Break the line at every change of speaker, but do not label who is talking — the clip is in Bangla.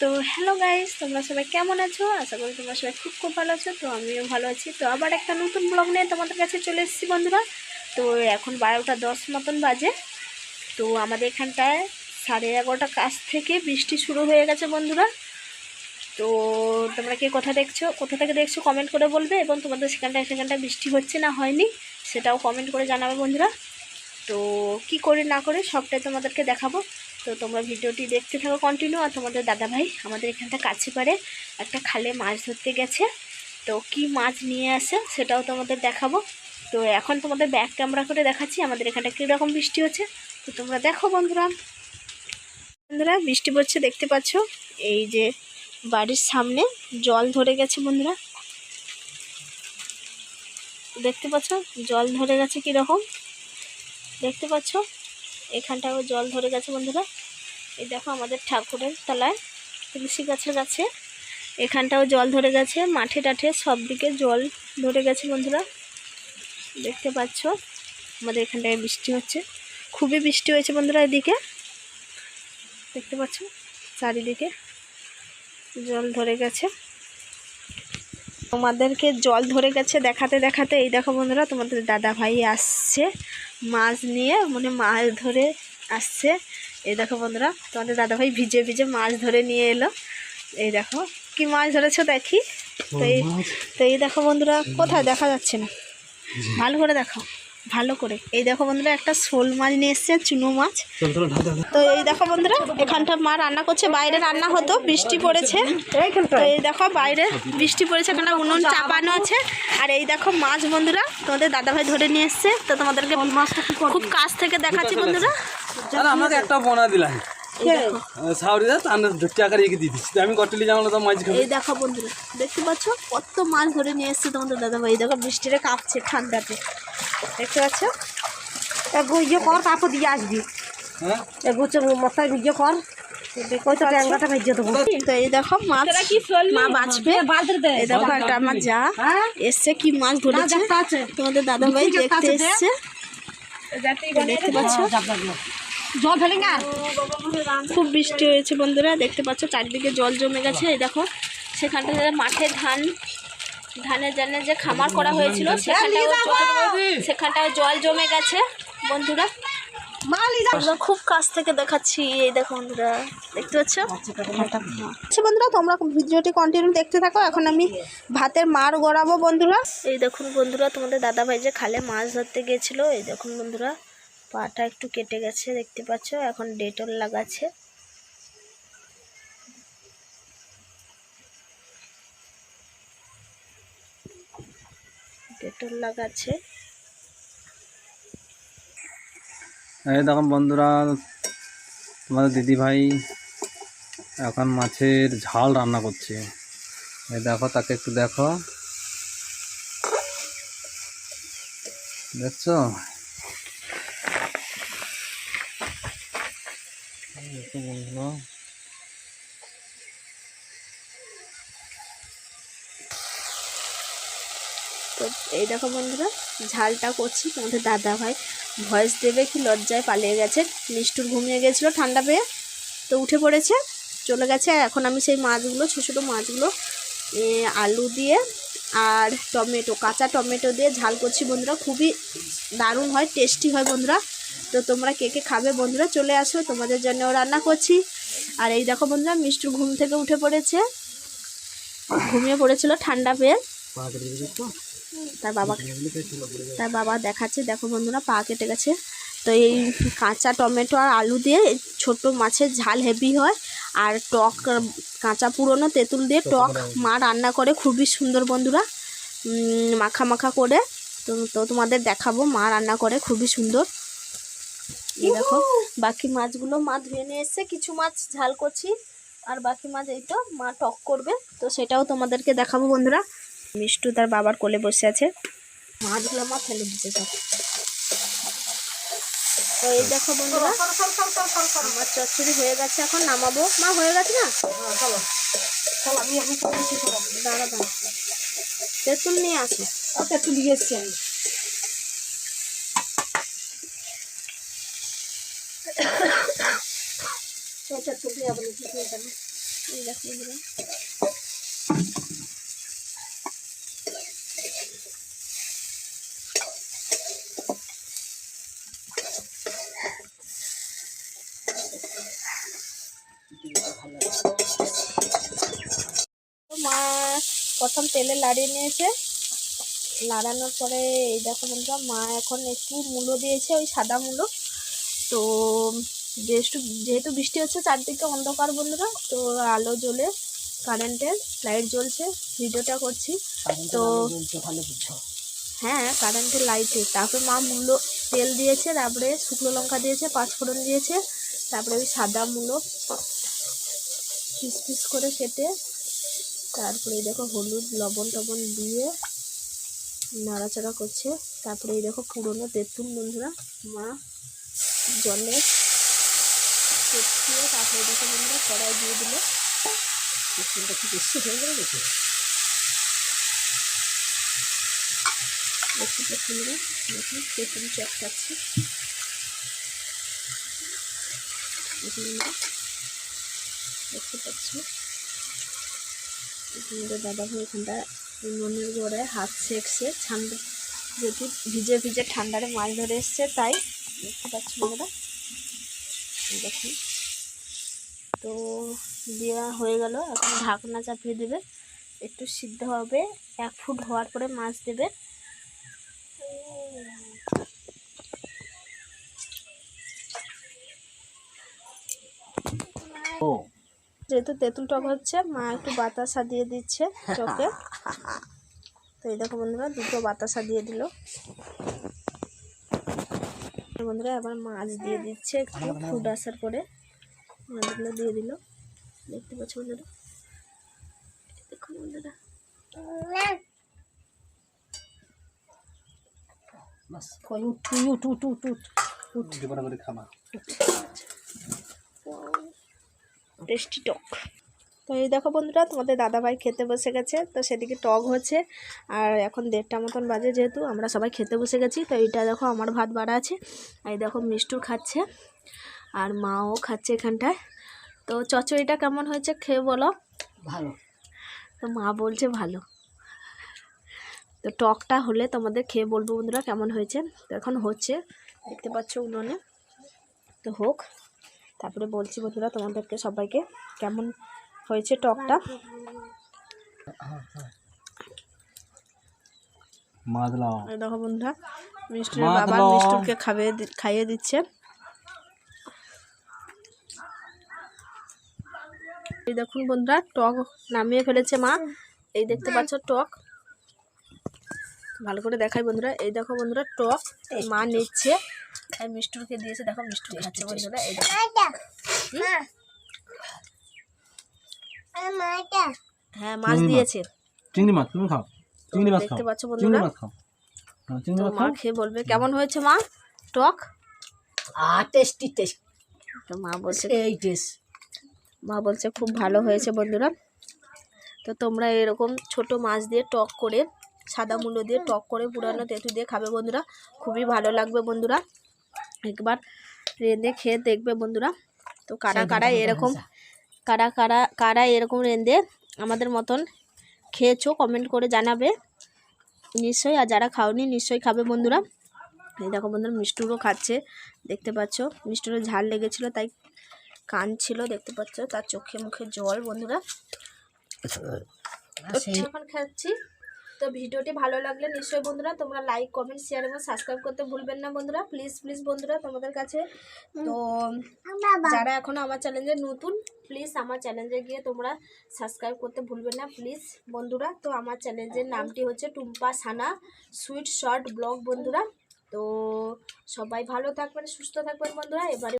তো হ্যালো গাইস তোমরা সবাই কেমন আছো? আশা করি তোমরা সবাই খুব খুব ভালো আছো, তো আমিও ভালো আছি। তো আবার একটা নতুন ব্লগ নিয়ে তোমাদের কাছে চলে এসেছি বন্ধুরা। তো এখন বারোটা দশ মতন বাজে। তো আমাদের এখানটায় সাড়ে এগারোটা কাছ থেকে বৃষ্টি শুরু হয়ে গেছে বন্ধুরা। তো তোমরা কে কোথা দেখছ, কোথা থেকে দেখছ কমেন্ট করে বলবে এবং তোমাদের সেখানটায় সেখানটায় বৃষ্টি হচ্ছে না হয়নি, সেটাও কমেন্ট করে জানাবে বন্ধুরা। তো কি করে না করে সবটাই তোমাদেরকে দেখাবো। তো তোমরা ভিডিওটি দেখতে থাকো কন্টিনিউ আর তোমাদের দাদাভাই আমাদের এখানটা কাছে পারে। একটা খালে মাছ ধরতে গেছে। তো কি মাছ নিয়ে আসে সেটাও তোমাদের দেখাবো। তো এখন তোমাদের ব্যাক ক্যামেরা করে দেখাচ্ছি, আমাদের এখানটা কীরকম বৃষ্টি হচ্ছে। তো তোমরা দেখো বন্ধুরা। বন্ধুরা, বৃষ্টি পড়ছে, দেখতে পাচ্ছ? এই যে বাড়ির সামনে জল ধরে গেছে বন্ধুরা। দেখতে পাচ্ছ? জল ধরে গেছে কীরকম? দেখতে পাচ্ছ? এখানটাও জল ধরে গেছে বন্ধুরা। এই দেখো আমাদের ঠাকুরের তলায় তুলসী গাছের কাছে এখানটাও জল ধরে গেছে, মাঠে টাঠে সব দিকে জল ধরে গেছে বন্ধুরা। দেখতে পাচ্ছ, আমাদের এখানটায় বৃষ্টি হচ্ছে। খুবই বৃষ্টি হয়েছে বন্ধুরা এদিকে। দেখতে পাচ্ছ, চারিদিকে জল ধরে গেছে। তোমাদেরকে জল ধরে গেছে দেখাতে দেখাতে, এই দেখো বন্ধুরা, তোমাদের দাদা ভাই আসছে। মাছ নিয়ে মানে মাছ ধরে আসছে। এই দেখো বন্ধুরা তোমাদের দাদাভাই ভিজে ভিজে মাছ ধরে নিয়ে এলো। এই দেখো কি মাছ ধরেছো দেখি? তো এই তো এই দেখো বন্ধুরা কোথায় দেখা যাচ্ছে না। ভালো করে দেখো। ভালো করে। এই দেখো বন্ধুরা একটা শোল মাছ নিয়ে এসছে চুনো মাছ। তো এই দেখো বন্ধুরা এখানটা মা রান্না করছে বাইরে রান্না হতো বৃষ্টি পড়েছে। তো এই দেখো বাইরে বৃষ্টি পড়েছে এখানে উনুন চাপানো আছে। আর এই দেখো মাছ বন্ধুরা তোমাদের দাদাভাই ধরে নিয়ে এসছে। তো তোমাদেরকে খুব কাছ থেকে দেখাচ্ছি বন্ধুরা।
আমাকে একটা বোনা দিলাম।
এই দেখো।
সাউরিদা তার ধরতে আকার দিয়ে দিচ্ছি আমি কটলি জানলো তো মাছ খাব।
এই দেখো বন্ধুরা দেখতে পাচ্ছ কত মাছ ধরে নিয়ে এসছে তোমাদের দাদাভাই। এই দেখো বৃষ্টিতে কাঁপছে ঠান্ডাতে। দেখতে পাচ্ছ?
ইয়ে কর তারপর দিয়ে আসবি।
হ্যাঁ?
এগুচ্ছে মাথায় ইয়ে কর।
দেখো মাছ মা বাঁচবে। এই দেখো একটা আমার যা
হ্যাঁ?
এসছে কি মাছ ধরেছে? তোমাদের দাদাভাই দেখতে এসছে। দেখতে পাচ্ছ?
জল ফেলে না?
খুব বৃষ্টি হয়েছে বন্ধুরা দেখতে পাচ্ছ চারিদিকে জল জমে গেছে এই দেখো সেখানটা মাঠে ধান ধানের জন্য যে খামার করা হয়েছিল জল- সেখানটাও জল জমে গেছে বন্ধুরা। খুব কাছ থেকে দেখাচ্ছি এই দেখো বন্ধুরা দেখতে পাচ্ছ? আচ্ছা বন্ধুরা তোমরা ভিডিওটি কন্টিনিউ দেখতে থাকো এখন আমি ভাতের মার গড়াবো বন্ধুরা। এই দেখুন বন্ধুরা তোমাদের দাদা ভাই যে খালে মাছ ধরতে গেছিল এই দেখুন বন্ধুরা। পাটা একটু কেটে গেছে, দেখতে পাচ্ছ? এখন ডেটল লাগাচ্ছে। ডেটল লাগাচ্ছে।
এই দেখুন বন্ধুরা, তোমাদের দিদি ভাই এখন মাছের ঝাল রান্না করছে। এই দেখো, তাকে একটু দেখো। দেখছ? বন্ধুরা
তো এই দেখো বন্ধুরা, ঝালটা করছি তোমাদের দাদা ভাই। ভয়েস দেবে কি লজ্জায় পালিয়ে গেছে, মিষ্টুর ঘুমিয়ে গেছিল ঠান্ডা পেয়ে, তো উঠে পড়েছে, চলে গেছে। এখন আমি সেই মাছগুলো, ছোটো ছোটো মাছগুলো আলু দিয়ে আর টমেটো, কাঁচা টমেটো দিয়ে ঝাল করছি বন্ধুরা। খুবই দারুণ হয়, টেস্টি হয় বন্ধুরা। তো তোমরা কে কে খাবে বন্ধুরা চলে আসো, তোমাদের জন্য রান্না করছি। আর এই দেখো বন্ধুরা মিষ্টুর ঘুম থেকে উঠে পড়েছে। ঘুমিয়ে পড়েছিল ঠান্ডা পেয়ে। তার বাবা তার বাবা দেখাচ্ছে, দেখো বন্ধুরা, পা কেটে গেছে। তো এই কাঁচা টমেটো আর আলু দিয়ে ছোট মাছের ঝাল হেভি হয়। আর টক, কাঁচা পুরনো তেঁতুল দিয়ে টক মা রান্না করে, খুবই সুন্দর বন্ধুরা। মাখা মাখা করে। তো তোমাদের দেখাবো, মা রান্না করে, খুবই সুন্দর। এই দেখো বাকি মাছগুলো মা ধুয়ে নিয়ে এসছে। কিছু মাছ ঝাল করছি আর বাকি মাছ এই তো মা টক করবে। তো সেটাও তোমাদেরকে দেখাবো বন্ধুরা। মিষ্টু তার বাবার কোলে বসে আছে। মাছগুলো মা ফেলে দিতে সব তো এই দেখো বন্ধুরা আমার চচ্চড়ি হয়ে গেছে। এখন নামাবো। মা হয়ে গেছে না? দাঁড়া দাঁড়া। তেঁতুল নিয়ে আসো।
ওটা তুলি এসছি আমি।
এই দেখো বন্ধুরা। তো মা প্রথম তেলে লাড়িয়ে নিয়েছে। লাড়ানোর পরে এই দেখো বন্ধুরা, মা এখন একটু মূলো দিয়েছে, ওই সাদা মূলো। তো যেহেতু যেহেতু বৃষ্টি হচ্ছে চারদিকে অন্ধকার বন্ধুরা তো আলো জ্বলে কারেন্টের লাইট জ্বলছে ভিডিওটা করছি। তো হ্যাঁ কারেন্টের লাইটে তারপরে মা মূলো তেল দিয়েছে তারপরে শুকনো লঙ্কা দিয়েছে পাঁচফোড়ন দিয়েছে তারপরে ওই সাদা মূলো পিস পিস করে কেটে তারপরে এই দেখো হলুদ লবণ টবণ দিয়ে নাড়াচাড়া করছে। তারপরে এই দেখো পুরনো তেঁতুল বন্ধুরা মা জলে কষিয়ে তারপরে দেখো বন্ধুরা কড়াই দিয়ে দিল।
তেঁতুলটা কি বেশি হয়ে গেলে দেখি
দেখতে পাচ্ছি বন্ধুরা দেখুন তেঁতুল চপ খাচ্ছে। দেখতে পাচ্ছি? দাদা ভাই এখানটা উনুনের গোড়ায় হাত সেকছে ঠান্ডা যেহেতু ভিজে ভিজে ঠান্ডারে মাছ ধরে এসছে তাই দেখতে পাচ্ছি এই দেখুন। তো দেওয়া হয়ে গেল। এখন ঢাকনা চাপিয়ে দেবে। একটু সিদ্ধ হবে। এক ফুট হওয়ার পরে মাছ দেবে।
ও।
যেহেতু তেঁতুল টক হচ্ছে মা একটু বাতাসা দিয়ে দিচ্ছে চোখে। তো এই দেখো বন্ধুরা দুটো বাতাসা দিয়ে দিল। বন্ধুরা আবার মাছ দিয়ে দিচ্ছে একটু ফুড আসার পরে। মাছগুলো দিয়ে দিল। দেখতে পাচ্ছ বন্ধুরা? দেখো বন্ধুরা। টেস্টি টক তো এই দেখো বন্ধুরা তোমাদের দাদাভাই খেতে বসে গেছে তো সেদিকে টক হচ্ছে। আর এখন দেড়টা মতন বাজে যেহেতু আমরা সবাই খেতে বসে গেছি তো এইটা দেখো আমার ভাত বাড়া আছে। আর এই দেখো মিষ্টু খাচ্ছে আর মাও খাচ্ছে এখানটায়। তো চচড়িটা কেমন হয়েছে খেয়ে বলো?
ভালো।
তো মা বলছে ভালো। তো টকটা হলে তোমাদের খেয়ে বলব বন্ধুরা কেমন হয়েছে। তো এখন হচ্ছে দেখতে পাচ্ছ উনুনে। তো হোক তারপরে বলছি বন্ধুরা তোমাদেরকে সবাইকে কেমন হয়েছে টকটা। এই দেখো বন্ধুরা মিষ্টির বাবা। মিষ্টুরকে খাইয়ে দি- খাইয়ে দিচ্ছে। এই দেখুন বন্ধুরা টক নামিয়ে ফেলেছে মা। এই দেখতে পাচ্ছ টক। ভালো করে দেখাই বন্ধুরা। এই দেখো বন্ধুরা টক এই মা নিচ্ছে। আর মিষ্টুরকে দিয়েছে। দেখো মিষ্টুর খাচ্ছে বন্ধুরা। এই দেখো। হ্যাঁ মাছ দিয়েছে।
চিংড়ি মাছ তুমি খাও। চিংড়ি মাছ
দেখতে পাচ্ছ বন্ধুরা?
মাছ খাও। হ্যাঁ, চিংড়ি মাছ
মা খেয়ে বলবে কেমন হয়েছে মা? টক?
আর টেস্টি টেস্ট
তো মা বলছে
এই টেস্ট
মা বলছে খুব ভালো হয়েছে বন্ধুরা। তো তোমরা এরকম ছোট মাছ দিয়ে টক করে সাদা মূল্য দিয়ে টক করে পুরানো তেঁতু দিয়ে খাবে বন্ধুরা। খুবই ভালো লাগবে বন্ধুরা। একবার রেঁধে খেয়ে দেখবে বন্ধুরা। তো কারা কারা এরকম কারা কারা কারা এরকম রেঁধে আমাদের মতন খেয়েছো কমেন্ট করে জানাবে। নিশ্চয়ই আর যারা খাওনি নিশ্চয়ই খাবে বন্ধুরা। এই দেখো বন্ধুরা মিষ্টুরও খাচ্ছে দেখতে পাচ্ছ। মিষ্টুরও ঝাল লেগেছিল তাই কাঁদছিল দেখতে পাচ্ছ। তার চোখে মুখে জল বন্ধুরা। এখন খাচ্ছি। তো ভিডিওটি ভালো লাগলে নিশ্চয়ই বন্ধুরা তোমরা লাইক কমেন্ট শেয়ার এবং সাবস্ক্রাইব করতে ভুলবেন না বন্ধুরা। প্লিজ প্লিজ বন্ধুরা তোমাদের কাছে। তো যারা এখনও আমার চ্যানেলে নতুন প্লিজ আমার চ্যানেলে গিয়ে তোমরা সাবস্ক্রাইব করতে ভুলবেন না। প্লিজ বন্ধুরা তো আমার চ্যানেলের নামটি হচ্ছে Tumpa Sana sweet short blog বন্ধুরা। তো সবাই ভালো থাকবেন সুস্থ থাকবেন বন্ধুরা। এবারে